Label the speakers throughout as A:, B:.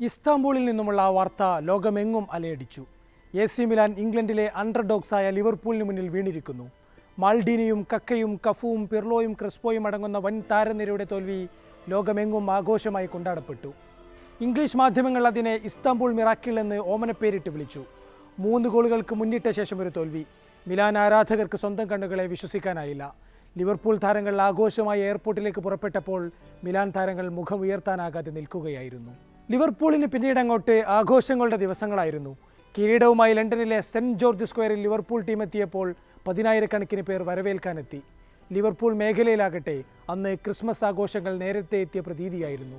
A: ഇസ്താംബൂളിൽ നിന്നുമുള്ള വാർത്ത ലോകമെങ്ങും അലയടിച്ചു. എ സി മിലാൻ ഇംഗ്ലണ്ടിലെ അണ്ടർഡോഗ്സായ ലിവർപൂളിന് മുന്നിൽ വീണിരിക്കുന്നു. മാൾഡീനിയും കക്കയും കഫുവും പിർലോയും ക്രിസ്പോയും അടങ്ങുന്ന വൻ താരനിരയുടെ തോൽവി ലോകമെങ്ങും ആഘോഷമായി കൊണ്ടാടപ്പെട്ടു. ഇംഗ്ലീഷ് മാധ്യമങ്ങൾ അതിനെ ഇസ്താംബൂൾ മിറാക്കിൾ എന്ന് ഓമനപ്പേരിട്ട് വിളിച്ചു. മൂന്ന് ഗോളുകൾക്ക് മുന്നിട്ട ശേഷം ഒരു തോൽവി. മിലാൻ ആരാധകർക്ക് സ്വന്തം കണ്ണുകളെ വിശ്വസിക്കാനായില്ല. ലിവർപൂൾ താരങ്ങൾ ആഘോഷമായി എയർപോർട്ടിലേക്ക് പുറപ്പെട്ടപ്പോൾ മിലാൻ താരങ്ങൾ മുഖം ഉയർത്താനാകാതെ നിൽക്കുകയായിരുന്നു. ലിവർപൂളിന് പിന്നീട് അങ്ങോട്ട് ആഘോഷങ്ങളുടെ ദിവസങ്ങളായിരുന്നു. കിരീടവുമായി ലണ്ടനിലെ സെന്റ് ജോർജ് സ്ക്വയറിൽ ലിവർപൂൾ ടീം എത്തിയപ്പോൾ പതിനായിരക്കണക്കിന് പേർ വരവേൽക്കാനെത്തി. ലിവർപൂൾ മേഖലയിലാകട്ടെ അന്ന് ക്രിസ്മസ് ആഘോഷങ്ങൾ നേരത്തെ എത്തിയ പ്രതീതിയായിരുന്നു.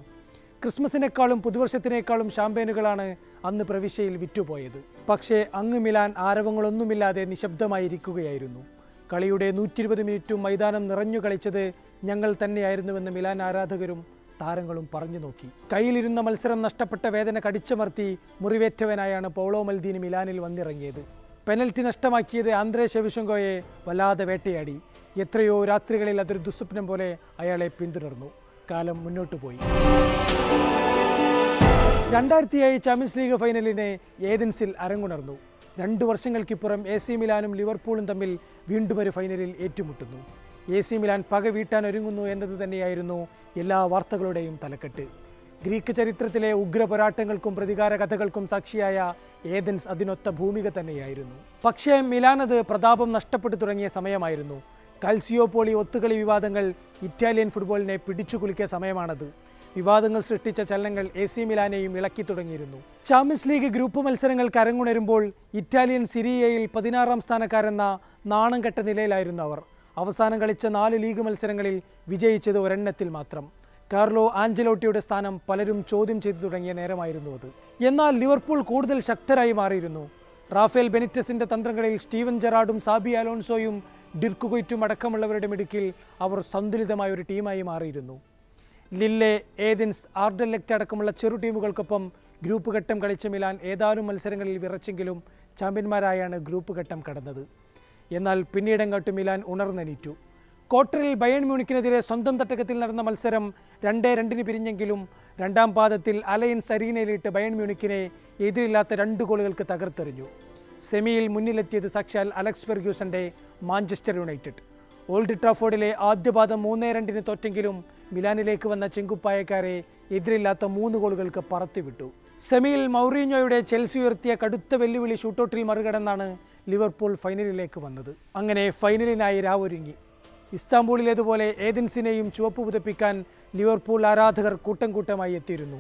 A: ക്രിസ്മസിനേക്കാളും പുതുവർഷത്തിനേക്കാളും ഷാമ്പേനുകളാണ് അന്ന് പ്രവിശ്യയിൽ വിറ്റുപോയത്. പക്ഷേ അങ്ങ് മിലാൻ ആരവങ്ങളൊന്നുമില്ലാതെ നിശബ്ദമായിരിക്കുകയായിരുന്നു. കളിയുടെ നൂറ്റി ഇരുപത് മിനിറ്റും മൈതാനം നിറഞ്ഞു കളിച്ചത് ഞങ്ങൾ തന്നെയായിരുന്നുവെന്ന് മിലാൻ ആരാധകരും താരങ്ങളും പറഞ്ഞു നോക്കി. കയ്യിലിരുന്ന മത്സരം നഷ്ടപ്പെട്ട വേദന കടിച്ചമർത്തി മുറിവേറ്റവനായാണ് പൗളോ മൽദീന് മിലാനിൽ വന്നിറങ്ങിയത്. പെനൽറ്റി നഷ്ടമാക്കിയത് ആന്ദ്രേ ശവിശങ്കോയെ വല്ലാതെ വേട്ടയാടി. എത്രയോ രാത്രികളിൽ അതൊരു ദുസ്വപ്നം പോലെ അയാളെ പിന്തുടർന്നു. കാലം മുന്നോട്ടു പോയി. രണ്ടായിരത്തി ഏഴ് ചാമ്പ്യൻസ് ലീഗ് ഫൈനലിനെ ഏതൻസിൽ അരങ്ങുണർന്നു. രണ്ടു വർഷങ്ങൾക്കിപ്പുറം എ സി മിലാനും ലിവർപൂളും തമ്മിൽ വീണ്ടും ഒരു ഫൈനലിൽ ഏറ്റുമുട്ടുന്നു. എ സി മിലാൻ പക വീട്ടാൻ ഒരുങ്ങുന്നു എന്നത് തന്നെയായിരുന്നു എല്ലാ വാർത്തകളുടെയും തലക്കെട്ട്. ഗ്രീക്ക് ചരിത്രത്തിലെ ഉഗ്ര പോരാട്ടങ്ങൾക്കും പ്രതികാര കഥകൾക്കും സാക്ഷിയായ ഏതൻസ് അതിനൊത്ത ഭൂമിക തന്നെയായിരുന്നു. പക്ഷേ മിലാനത് പ്രതാപം നഷ്ടപ്പെട്ടു തുടങ്ങിയ സമയമായിരുന്നു. കൽസിയോപോളി ഒത്തുകളി വിവാദങ്ങൾ ഇറ്റാലിയൻ ഫുട്ബോളിനെ പിടിച്ചുകുലുക്കിയ സമയമാണത്. വിവാദങ്ങൾ സൃഷ്ടിച്ച ചലനങ്ങൾ എ സി മിലാനെയും ഇളക്കി തുടങ്ങിയിരുന്നു. ചാമ്പ്യൻസ് ലീഗ് ഗ്രൂപ്പ് മത്സരങ്ങൾ അരങ്ങുണരുമ്പോൾ ഇറ്റാലിയൻ സിരിയയിൽ പതിനാറാം സ്ഥാനക്കാരെന്ന നാണം കെട്ട നിലയിലായിരുന്നു അവർ. അവസാനം കളിച്ച നാല് ലീഗ് മത്സരങ്ങളിൽ വിജയിച്ചത് ഒരെണ്ണത്തിൽ മാത്രം. കാർലോ ആഞ്ചലോട്ടിയുടെ സ്ഥാനം പലരും ചോദ്യം ചെയ്തു തുടങ്ങിയ നേരമായിരുന്നു അത്. എന്നാൽ ലിവർപൂൾ കൂടുതൽ ശക്തരായി മാറിയിരുന്നു. റാഫേൽ ബെനിറ്റസിന്റെ തന്ത്രങ്ങളിൽ സ്റ്റീവൻ ജെറാർഡും സാബി അലോൺസോയും ഡിർക്കുകൊയ്റ്റും അടക്കമുള്ളവരുടെ മിടുക്കിൽ അവർ സന്തുലിതമായ ഒരു ടീമായി മാറിയിരുന്നു. ലില്ലെ ഏതിൻസ് ആർഡലെക്റ്റ് അടക്കമുള്ള ചെറു ടീമുകൾക്കൊപ്പം ഗ്രൂപ്പ് ഘട്ടം കളിച്ച മിലാൻ ഏതാനും മത്സരങ്ങളിൽ വിറച്ചെങ്കിലും ചാമ്പ്യന്മാരായാണ് ഗ്രൂപ്പ് ഘട്ടം കടന്നത്. എന്നാൽ പിന്നീടങ്ങോട്ട് മിലാൻ ഉണർന്നെണീറ്റു. ക്വാർട്ടറിൽ ബയൺ മ്യൂണിക്കിനെതിരെ സ്വന്തം തട്ടകത്തിൽ നടന്ന മത്സരം രണ്ടേ രണ്ടിന് പിരിഞ്ഞെങ്കിലും രണ്ടാം പാദത്തിൽ അലയൻസ് അരീനയിലിട്ട് ബയൺ മ്യൂണിക്കിനെ എതിരില്ലാത്ത രണ്ട് ഗോളുകൾക്ക് തകർത്തെറിഞ്ഞു. സെമിയിൽ മുന്നിലെത്തിയത് സാക്ഷാൽ അലക്സ് ഫെർഗ്യൂസന്റെ മാഞ്ചസ്റ്റർ യുണൈറ്റഡ്. ഓൾഡ് ട്രാഫോർഡിലെ ആദ്യ പാദം മൂന്നേ രണ്ടിന് തോറ്റെങ്കിലും മിലാനിലേക്ക് വന്ന ചെങ്കുപ്പായക്കാരെ എതിരില്ലാത്ത മൂന്ന് ഗോളുകൾക്ക് പറത്തിവിട്ടു. സെമിയിൽ മൗറീഞ്ഞോയുടെ ചെൽസി ഉയർത്തിയ കടുത്ത വെല്ലുവിളി ഷൂട്ടൗട്ടിൽ മറികടന്നാണ് ലിവർപൂൾ ഫൈനലിലേക്ക് വന്നത്. അങ്ങനെ ഫൈനലിനായി രാവൊരുങ്ങി. ഇസ്താംബൂളിലേതുപോലെ ഏതൻസിനെയും ചുവപ്പ് പുതപ്പിക്കാൻ ലിവർപൂൾ ആരാധകർ കൂട്ടം കൂട്ടമായി എത്തിയിരുന്നു.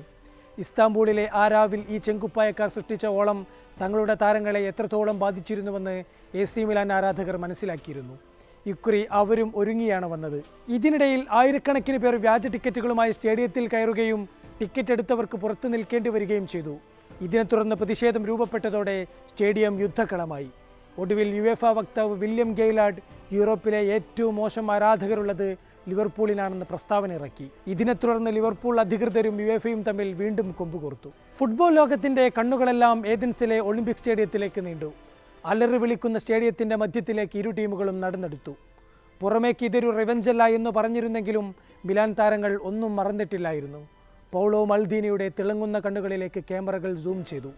A: ഇസ്താംബൂളിലെ ആ രാവിൽ ഈ ചെങ്കുപ്പായക്കാർ സൃഷ്ടിച്ച ഓളം തങ്ങളുടെ താരങ്ങളെ എത്രത്തോളം ബാധിച്ചിരുന്നുവെന്ന് എ സി മിലാൻ ആരാധകർ മനസ്സിലാക്കിയിരുന്നു. ഇക്കുറി അവരും ഒരുങ്ങിയാണ് വന്നത്. ഇതിനിടയിൽ ആയിരക്കണക്കിന് പേർ വ്യാജ ടിക്കറ്റുകളുമായി സ്റ്റേഡിയത്തിൽ കയറുകയും ടിക്കറ്റ് എടുത്തവർക്ക് പുറത്തു നിൽക്കേണ്ടി വരികയും ചെയ്തു. ഇതിനെ തുടർന്ന് പ്രതിഷേധം രൂപപ്പെട്ടതോടെ സ്റ്റേഡിയം യുദ്ധക്കളമായി. ഒടുവിൽ യു യുഎഫ വക്താവ് വില്യം ഗെയ്ലാഡ് യൂറോപ്പിലെ ഏറ്റവും മോശം ആരാധകരുള്ളത് ലിവർപൂളിനാണെന്ന് പ്രസ്താവന ഇറക്കി. ഇതിനെ തുടർന്ന് ലിവർപൂൾ അധികൃതരും യു യുഎഫയും തമ്മിൽ വീണ്ടും കൊമ്പുകോർത്തു ഫുട്ബോൾ ലോകത്തിന്റെ കണ്ണുകളെല്ലാം ഏതൻസിലെ ഒളിമ്പിക് സ്റ്റേഡിയത്തിലേക്ക് നീണ്ടു. അലറി വിളിക്കുന്ന സ്റ്റേഡിയത്തിന്റെ മധ്യത്തിലേക്ക് ഇരു ടീമുകളും നടന്നെടുത്തു. പുറമേക്ക് ഇതൊരു റിവഞ്ചല്ല എന്ന് പറഞ്ഞിരുന്നെങ്കിലും മിലാൻ താരങ്ങൾ ഒന്നും മറന്നിട്ടില്ലായിരുന്നു. പൗളോ മൽദീനയുടെ തിളങ്ങുന്ന കണ്ണുകളിലേക്ക് ക്യാമറകൾ സൂം ചെയ്തു.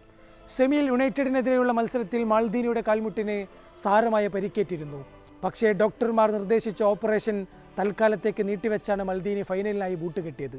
A: സെമിയിൽ യുണൈറ്റഡിനെതിരെയുള്ള മത്സരത്തിൽ മാൾദീനിയുടെ കാൽമുട്ടിന് സാരമായ പരിക്കേറ്റിരുന്നു. പക്ഷേ ഡോക്ടർമാർ നിർദ്ദേശിച്ച ഓപ്പറേഷൻ തൽക്കാലത്തേക്ക് നീട്ടിവെച്ചാണ് മൽദീനി ഫൈനലിനായി ബൂട്ട് കെട്ടിയത്.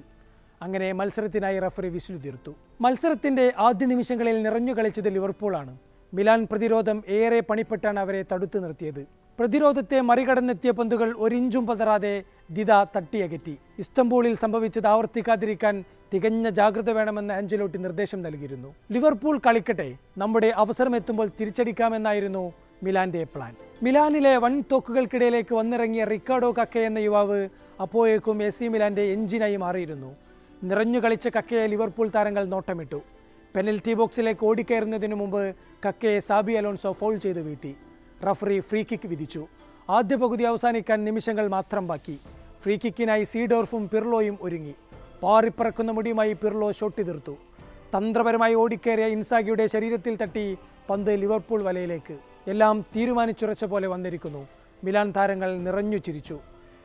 A: അങ്ങനെ മത്സരത്തിനായി റഫറി വിസിലു തീർത്തു മത്സരത്തിന്റെ ആദ്യ നിമിഷങ്ങളിൽ നിറഞ്ഞു കളിച്ചത് ലിവർപൂളാണ്. മിലാൻ പ്രതിരോധം ഏറെ പണിപ്പെട്ടാണ് അവരെ തടുത്തു നിർത്തിയത്. പ്രതിരോധത്തെ മറികടന്നെത്തിയ പന്തുകൾ ഒരിഞ്ചും പതറാതെ ദിദ തട്ടിയകറ്റി. ഇസ്തംബൂളിൽ സംഭവിച്ചത് ആവർത്തിക്കാതിരിക്കാൻ തികഞ്ഞ ജാഗ്രത വേണമെന്ന് ആഞ്ചലോട്ടി നിർദ്ദേശം നൽകിയിരുന്നു. ലിവർപൂൾ കളിക്കട്ടെ നമ്മുടെ അവസരം എത്തുമ്പോൾ തിരിച്ചടിക്കാമെന്നായിരുന്നു മിലാന്റെ പ്ലാൻ. മിലാനിലെ വൻ തോക്കുകൾക്കിടയിലേക്ക് വന്നിറങ്ങിയ റിക്കാർഡോ കക്ക എന്ന യുവാവ് അപ്പോഴേക്കും എ സി മിലാന്റെ എഞ്ചിനായി മാറിയിരുന്നു. നിറഞ്ഞു കളിച്ച കക്കയെ ലിവർപൂൾ താരങ്ങൾ നോട്ടമിട്ടു. പെനൽറ്റി ബോക്സിലേക്ക് ഓടിക്കയറുന്നതിനു മുമ്പ് കക്കയെ സാബി അലോൺസോ ഫോൾ ചെയ്ത് വീഴ്ത്തി. റഫറി ഫ്രീ കിക്ക് വിധിച്ചു. ആദ്യ പകുതി അവസാനിക്കാൻ നിമിഷങ്ങൾ മാത്രം ബാക്കി. ഫ്രീ കിക്കിനായി സീഡോർഫും പിർലോയും ഒരുങ്ങി. പാറിപ്പറക്കുന്ന മുടിയുമായി പിർലോ ഷോട്ട് തീർത്തു തന്ത്രപരമായി ഓടിക്കേറിയ ഇൻസാഗിയുടെ ശരീരത്തിൽ തട്ടി പന്ത് ലിവർപൂൾ വലയിലേക്ക്. എല്ലാം തീരുമാനിച്ചുറച്ച പോലെ വന്നിരിക്കുന്നു. മിലാൻ താരങ്ങൾ നിറഞ്ഞു ചിരിച്ചു.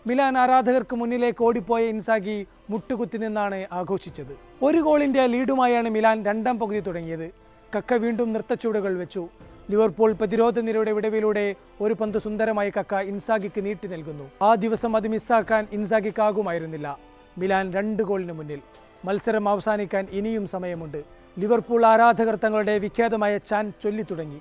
A: മിലാൻ ആരാധകർക്ക് മുന്നിലേക്ക് ഓടിപ്പോയ ഇൻസാഗി മുട്ടുകുത്തി നിന്നാണ് ആഘോഷിച്ചത്. ഒരു ഗോളിന്റെ ലീഡുമായാണ് മിലാൻ രണ്ടാം പകുതി തുടങ്ങിയത്. കക്ക വീണ്ടും നൃത്തച്ചുവടുകൾ വെച്ചു. ലിവർപൂൾ പ്രതിരോധ നിരയുടെ വിടവിലൂടെ ഒരു പന്ത് സുന്ദരമായി കക്ക ഇൻസാഗിക്ക് നീട്ടി നൽകുന്നു. ആ ദിവസം അത് മിസ്സാക്കാൻ ഇൻസാഗിക്കാകുമായിരുന്നില്ല. മിലാൻ രണ്ട് ഗോളിന് മുന്നിൽ. മത്സരം അവസാനിക്കാൻ ഇനിയും സമയമുണ്ട്. ലിവർപൂൾ ആരാധകർ തങ്ങളുടെ വിഖ്യാതമായ ചാൻ ചൊല്ലി തുടങ്ങി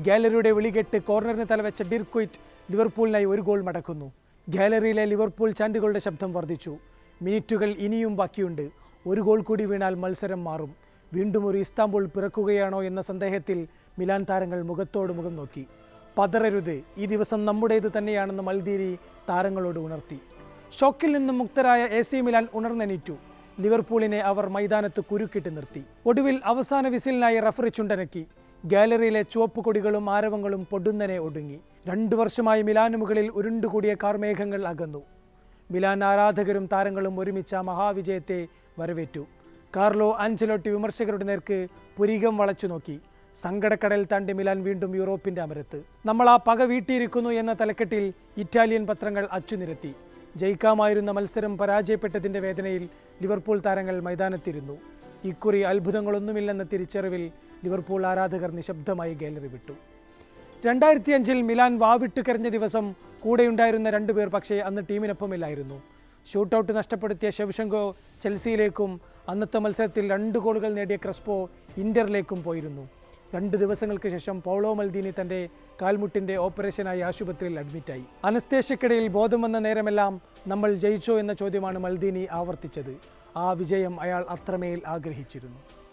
A: ഗാലറിയുടെ വിളികെട്ട് കോർണറിന് തലവെച്ച ഡിർക്വിറ്റ് ലിവർപൂളിനായി ഒരു ഗോൾ മടക്കുന്നു. ഗാലറിയിലെ ലിവർപൂൾ ചാൻഡുകളുടെ ശബ്ദം വർദ്ധിച്ചു. മിനിറ്റുകൾ ഇനിയും ബാക്കിയുണ്ട്. ഒരു ഗോൾ കൂടി വീണാൽ മത്സരം മാറും. വീണ്ടും ഒരു ഇസ്താംബുൾ പിറക്കുകയാണോ എന്ന സന്ദേഹത്തിൽ മിലാൻ താരങ്ങൾ മുഖത്തോട് മുഖം നോക്കി. പതറരുത്. ഈ ദിവസം നമ്മുടേത് തന്നെയാണെന്ന് മൽദീരി താരങ്ങളോട് ഉണർത്തി. ഷോക്കിൽ നിന്നും മുക്തരായ എ സി മിലാൻ ഉണർന്നെണീറ്റു. ലിവർപൂളിനെ അവർ മൈതാനത്ത് കുരുക്കിട്ട് നിർത്തി. ഒടുവിൽ അവസാന വിസിലിനായി റഫറി ചുണ്ടനക്കി. ഗാലറിയിലെ ചുവപ്പ് കൊടികളും ആരവങ്ങളും പൊടുന്നനെ ഒടുങ്ങി. രണ്ടു വർഷമായി മിലാനു മുകളിൽ ഉരുണ്ടുകൂടിയ കാർമേഘങ്ങൾ അകന്നു. മിലാൻ ആരാധകരും താരങ്ങളും ഒരുമിച്ച മഹാവിജയത്തെ വരവേറ്റു. കാർലോ ആഞ്ചലോട്ടി വിമർശകരുടെ നേർക്ക് പുരികം വളച്ചു നോക്കി. സങ്കടക്കടൽ താണ്ടി മിലാൻ വീണ്ടും യൂറോപ്പിന്റെ അമരത്ത്. നമ്മൾ ആ പക വീട്ടിയിരിക്കുന്നു എന്ന തലക്കെട്ടിൽ ഇറ്റാലിയൻ പത്രങ്ങൾ അച്ചുനിരത്തി. ജയിക്കാമായിരുന്ന മത്സരം പരാജയപ്പെട്ടതിന്റെ വേദനയിൽ ലിവർപൂൾ താരങ്ങൾ മൈതാനത്തിരുന്നു. ഇക്കുറി അത്ഭുതങ്ങളൊന്നുമില്ലെന്ന തിരിച്ചറിവിൽ ലിവർപൂൾ ആരാധകർ നിശബ്ദമായി ഗാലറി വിട്ടു. രണ്ടായിരത്തി അഞ്ചിൽ മിലാൻ വാവിട്ട് കരഞ്ഞ ദിവസം കൂടെയുണ്ടായിരുന്ന രണ്ടുപേർ പക്ഷേ അന്ന് ടീമിനൊപ്പമില്ലായിരുന്നു. ഷൂട്ടൗട്ട് നഷ്ടപ്പെടുത്തിയ ഷെവ്ഷങ്കോ ചെൽസിയിലേക്കും അന്നത്തെ മത്സരത്തിൽ രണ്ട് ഗോളുകൾ നേടിയ ക്രസ്പോ ഇന്ററിലേക്കും പോയിരുന്നു. രണ്ട് ദിവസങ്ങൾക്ക് ശേഷം പൗളോ മൽദീനി തന്റെ കാൽമുട്ടിന്റെ ഓപ്പറേഷനായി ആശുപത്രിയിൽ അഡ്മിറ്റായി. അനസ്തേഷ്യക്കിടയിൽ ബോധം വന്ന നേരമെല്ലാം നമ്മൾ ജയിച്ചോ എന്ന ചോദ്യമാണ് മൽദീനി ആവർത്തിച്ചത്. ആ വിജയം അയാൾ അത്രമേൽ ആഗ്രഹിച്ചിരുന്നു.